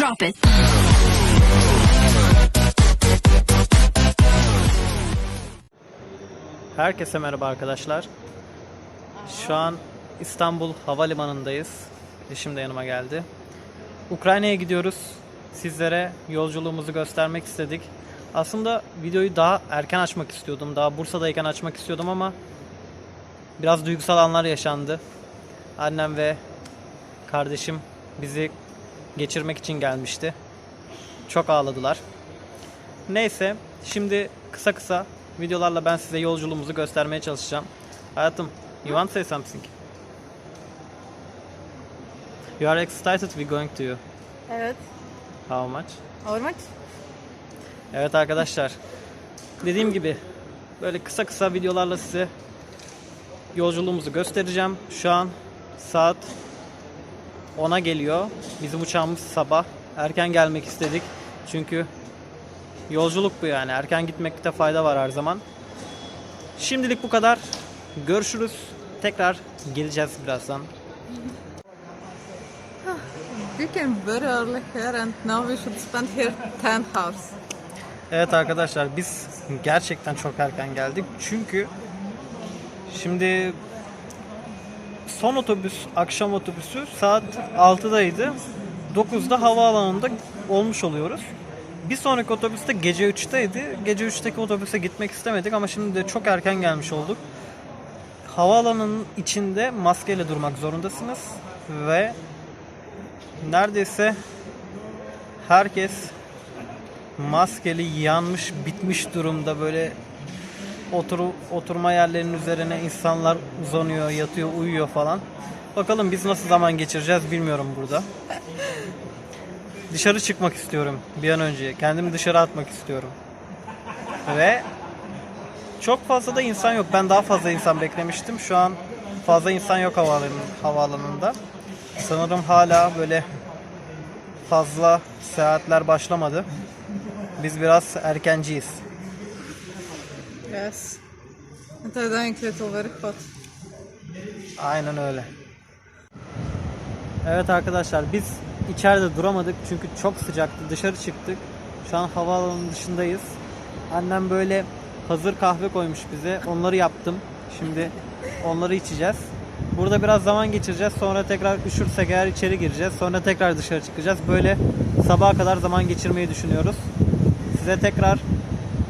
Drop it. Herkese merhaba arkadaşlar. Şu an İstanbul Havalimanı'ndayız. Eşim de yanıma geldi. Ukrayna'ya gidiyoruz. Sizlere yolculuğumuzu göstermek istedik. Aslında videoyu daha erken açmak istiyordum. Daha Bursa'dayken açmak istiyordum ama biraz duygusal anlar yaşandı. Annem ve kardeşim bizi geçirmek için gelmişti. Çok ağladılar. Neyse, şimdi kısa kısa videolarla ben size yolculuğumuzu göstermeye çalışacağım. Hayatım, you want to say something? You are excited we going to you. Evet. How much? How much? Evet arkadaşlar. Dediğim gibi böyle kısa kısa videolarla size yolculuğumuzu göstereceğim. Şu an saat 10'a geliyor. Bizim uçağımız sabah. Erken gelmek istedik. Çünkü yolculuk bu yani. Erken gitmekte fayda var her zaman. Şimdilik bu kadar. Görüşürüz. Tekrar geleceğiz birazdan. We came very early here and now we should spend here 10 hours. Evet arkadaşlar biz gerçekten çok erken geldik. Çünkü şimdi son otobüs, akşam otobüsü saat 6'daydı. 9'da havaalanında olmuş oluyoruz. Bir sonraki otobüs de gece 3'teydi. Gece 3'teki otobüse gitmek istemedik ama şimdi de çok erken gelmiş olduk. Havaalanının içinde maskeyle durmak zorundasınız ve neredeyse herkes maskeli yanmış bitmiş durumda böyle otur oturma yerlerinin üzerine insanlar uzanıyor, yatıyor, uyuyor falan. Bakalım biz nasıl zaman geçireceğiz bilmiyorum burada. Dışarı çıkmak istiyorum bir an önce. Kendimi dışarı atmak istiyorum. Ve çok fazla da insan yok. Ben daha fazla insan beklemiştim. Şu an fazla insan yok havaalanı, havaalanında. Sanırım hala böyle fazla seyahatler başlamadı. Biz biraz erkenciyiz. And I think little very hot. Aynen öyle. Evet arkadaşlar biz içeride duramadık çünkü çok sıcaktı. Dışarı çıktık. Şu an havaalanının dışındayız. Annem böyle hazır kahve koymuş bize. Onları yaptım. Şimdi onları içeceğiz. Burada biraz zaman geçireceğiz. Sonra tekrar üşürsek eğer içeri gireceğiz. Sonra tekrar dışarı çıkacağız. Böyle sabaha kadar zaman geçirmeyi düşünüyoruz. Size tekrar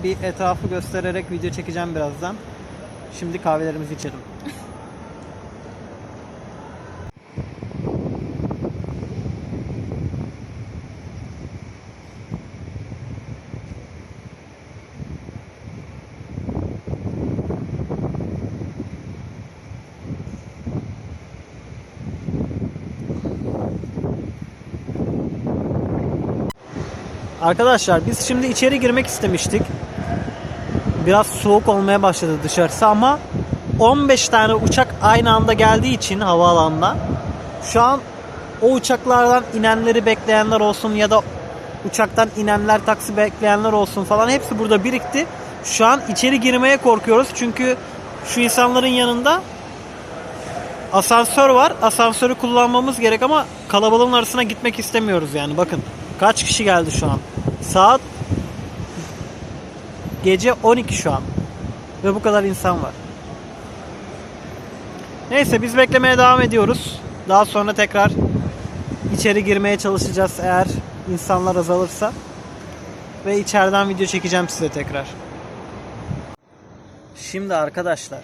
bir etrafı göstererek video çekeceğim birazdan. Şimdi kahvelerimizi içelim. Arkadaşlar biz şimdi içeri girmek istemiştik. Biraz soğuk olmaya başladı dışarısı ama 15 tane uçak aynı anda geldiği için havaalanına şu an o uçaklardan inenleri bekleyenler olsun ya da uçaktan inenler taksi bekleyenler olsun falan hepsi burada birikti. Şu an içeri girmeye korkuyoruz çünkü şu insanların yanında asansör var. Asansörü kullanmamız gerek ama kalabalığın arasına gitmek istemiyoruz yani. Bakın kaç kişi geldi şu an. Saat gece 12 şu an. Ve bu kadar insan var. Neyse biz beklemeye devam ediyoruz. Daha sonra tekrar içeri girmeye çalışacağız eğer insanlar azalırsa. Ve içeriden video çekeceğim size tekrar. Şimdi arkadaşlar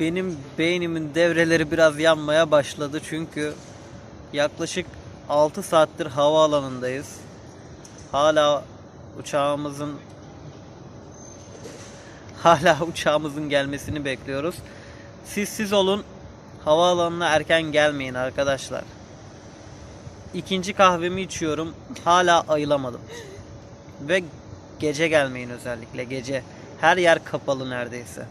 benim beynimin devreleri biraz yanmaya başladı çünkü yaklaşık 6 saattir havaalanındayız. Hala uçağımızın hala uçağımızın gelmesini bekliyoruz. Siz siz olun. Havaalanına erken gelmeyin arkadaşlar. İkinci kahvemi içiyorum. Hala ayılamadım. Ve gece gelmeyin özellikle gece. Her yer kapalı neredeyse.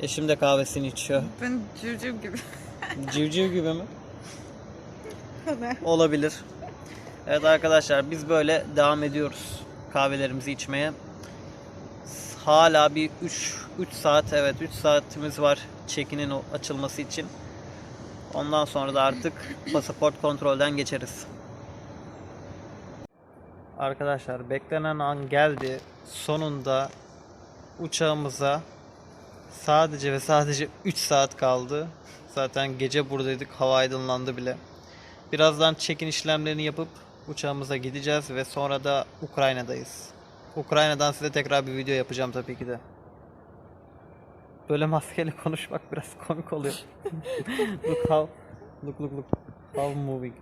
Eşim de kahvesini içiyor. Ben civciv gibi. Civciv gibi mi? Olabilir. Evet arkadaşlar biz böyle devam ediyoruz kahvelerimizi içmeye. Hala bir 3 3 saat evet 3 saatimiz var çekinin açılması için. Ondan sonra da artık pasaport kontrolden geçeriz. Arkadaşlar beklenen an geldi. Sonunda uçağımıza sadece ve sadece 3 saat kaldı. Zaten gece buradaydık. Hava aydınlandı bile. Birazdan check-in işlemlerini yapıp uçağımıza gideceğiz ve sonra da Ukrayna'dayız. Ukrayna'dan size tekrar bir video yapacağım tabii ki de. Böyle maskeyle konuşmak biraz komik oluyor. look how look look look how moving.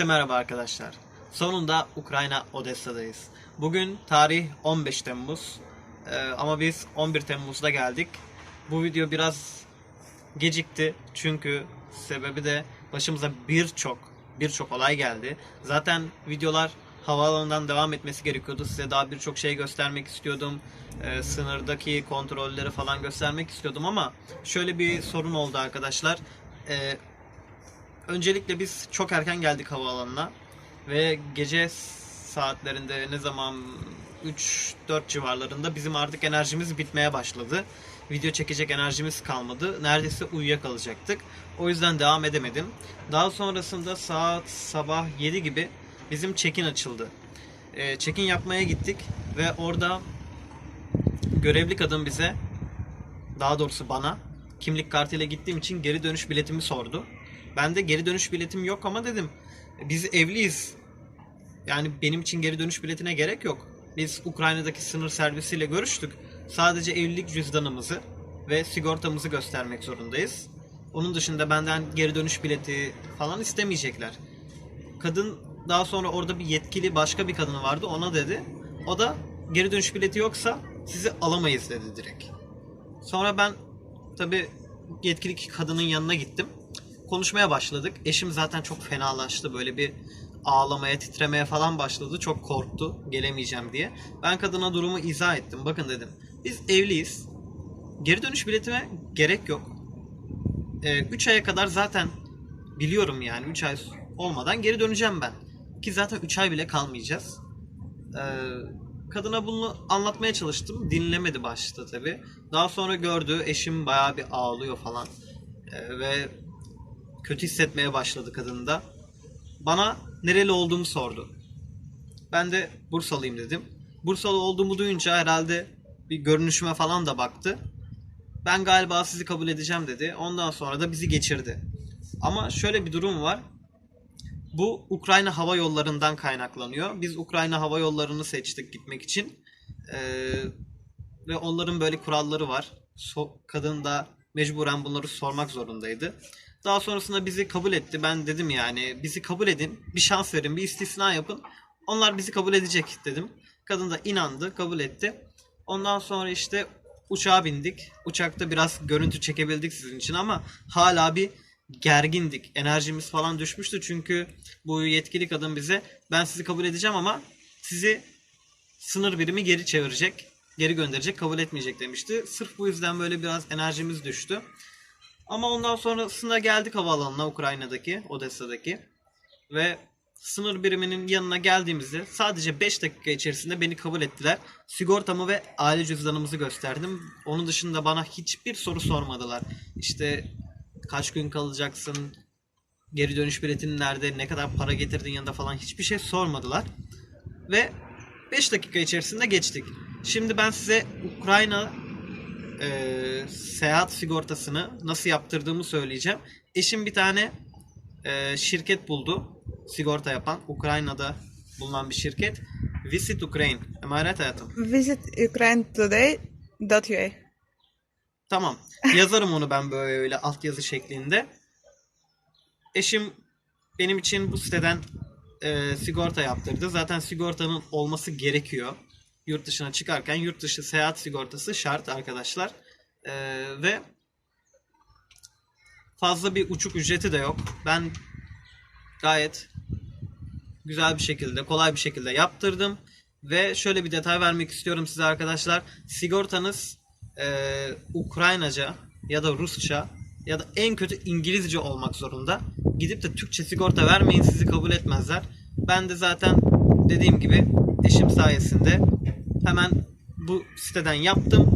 Herkese merhaba arkadaşlar. Sonunda Ukrayna Odessa'dayız. Bugün tarih 15 Temmuz. Ee, ama biz 11 Temmuz'da geldik. Bu video biraz gecikti çünkü sebebi de başımıza birçok birçok olay geldi. Zaten videolar havaalanından devam etmesi gerekiyordu. Size daha birçok şey göstermek istiyordum. Ee, sınırdaki kontrolleri falan göstermek istiyordum ama şöyle bir sorun oldu arkadaşlar. Ee, öncelikle biz çok erken geldik havaalanına ve gece saatlerinde ne zaman 3-4 civarlarında bizim artık enerjimiz bitmeye başladı. Video çekecek enerjimiz kalmadı. Neredeyse uyuyakalacaktık. O yüzden devam edemedim. Daha sonrasında saat sabah 7 gibi bizim check-in açıldı. Ee, check-in yapmaya gittik ve orada görevli kadın bize daha doğrusu bana kimlik kartıyla gittiğim için geri dönüş biletimi sordu. Ben de geri dönüş biletim yok ama dedim biz evliyiz. Yani benim için geri dönüş biletine gerek yok. Biz Ukrayna'daki sınır servisiyle görüştük. Sadece evlilik cüzdanımızı ve sigortamızı göstermek zorundayız. Onun dışında benden geri dönüş bileti falan istemeyecekler. Kadın daha sonra orada bir yetkili başka bir kadın vardı ona dedi. O da geri dönüş bileti yoksa sizi alamayız dedi direkt. Sonra ben tabi yetkili kadının yanına gittim. Konuşmaya başladık. Eşim zaten çok fenalaştı. Böyle bir ağlamaya, titremeye falan başladı. Çok korktu gelemeyeceğim diye. Ben kadına durumu izah ettim. Bakın dedim. Biz evliyiz. Geri dönüş biletime gerek yok. 3 aya kadar zaten biliyorum yani 3 ay olmadan geri döneceğim ben. Ki zaten 3 ay bile kalmayacağız. Ee, kadına bunu anlatmaya çalıştım. Dinlemedi başta tabi. Daha sonra gördü eşim bayağı bir ağlıyor falan. Ee, ve kötü hissetmeye başladı kadın da. Bana nereli olduğumu sordu. Ben de Bursalıyım dedim. Bursalı olduğumu duyunca herhalde bir görünüşüme falan da baktı. Ben galiba sizi kabul edeceğim dedi. Ondan sonra da bizi geçirdi. Ama şöyle bir durum var. Bu Ukrayna Hava Yolları'ndan kaynaklanıyor. Biz Ukrayna Hava Yolları'nı seçtik gitmek için. Ee, ve onların böyle kuralları var. So- kadın da mecburen bunları sormak zorundaydı. Daha sonrasında bizi kabul etti. Ben dedim yani bizi kabul edin. Bir şans verin. Bir istisna yapın. Onlar bizi kabul edecek dedim. Kadın da inandı. Kabul etti. Ondan sonra işte uçağa bindik. Uçakta biraz görüntü çekebildik sizin için ama hala bir gergindik. Enerjimiz falan düşmüştü çünkü bu yetkili kadın bize ben sizi kabul edeceğim ama sizi sınır birimi geri çevirecek, geri gönderecek, kabul etmeyecek demişti. Sırf bu yüzden böyle biraz enerjimiz düştü. Ama ondan sonrasında geldik havaalanına Ukrayna'daki, Odessa'daki ve sınır biriminin yanına geldiğimizde sadece 5 dakika içerisinde beni kabul ettiler. Sigortamı ve aile cüzdanımızı gösterdim. Onun dışında bana hiçbir soru sormadılar. İşte kaç gün kalacaksın, geri dönüş biletin nerede, ne kadar para getirdin yanında falan hiçbir şey sormadılar. Ve 5 dakika içerisinde geçtik. Şimdi ben size Ukrayna e, seyahat sigortasını nasıl yaptırdığımı söyleyeceğim. Eşim bir tane e, şirket buldu. Sigorta yapan. Ukrayna'da bulunan bir şirket. Visit Ukraine. Am I right hayatım? Visit Ukraine today.ua. Tamam. Yazarım onu ben böyle altyazı şeklinde. Eşim benim için bu siteden e, sigorta yaptırdı. Zaten sigortanın olması gerekiyor. Yurt dışına çıkarken yurt dışı seyahat sigortası şart arkadaşlar. E, ve fazla bir uçuk ücreti de yok. Ben gayet güzel bir şekilde, kolay bir şekilde yaptırdım. Ve şöyle bir detay vermek istiyorum size arkadaşlar. Sigortanız e, Ukraynaca ya da Rusça ya da en kötü İngilizce olmak zorunda. Gidip de Türkçe sigorta vermeyin sizi kabul etmezler. Ben de zaten dediğim gibi eşim sayesinde hemen bu siteden yaptım.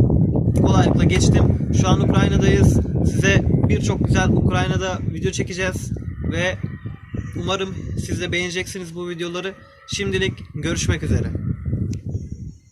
Kolaylıkla geçtim. Şu an Ukrayna'dayız. Size birçok güzel Ukrayna'da video çekeceğiz ve umarım siz de beğeneceksiniz bu videoları. Şimdilik görüşmek üzere.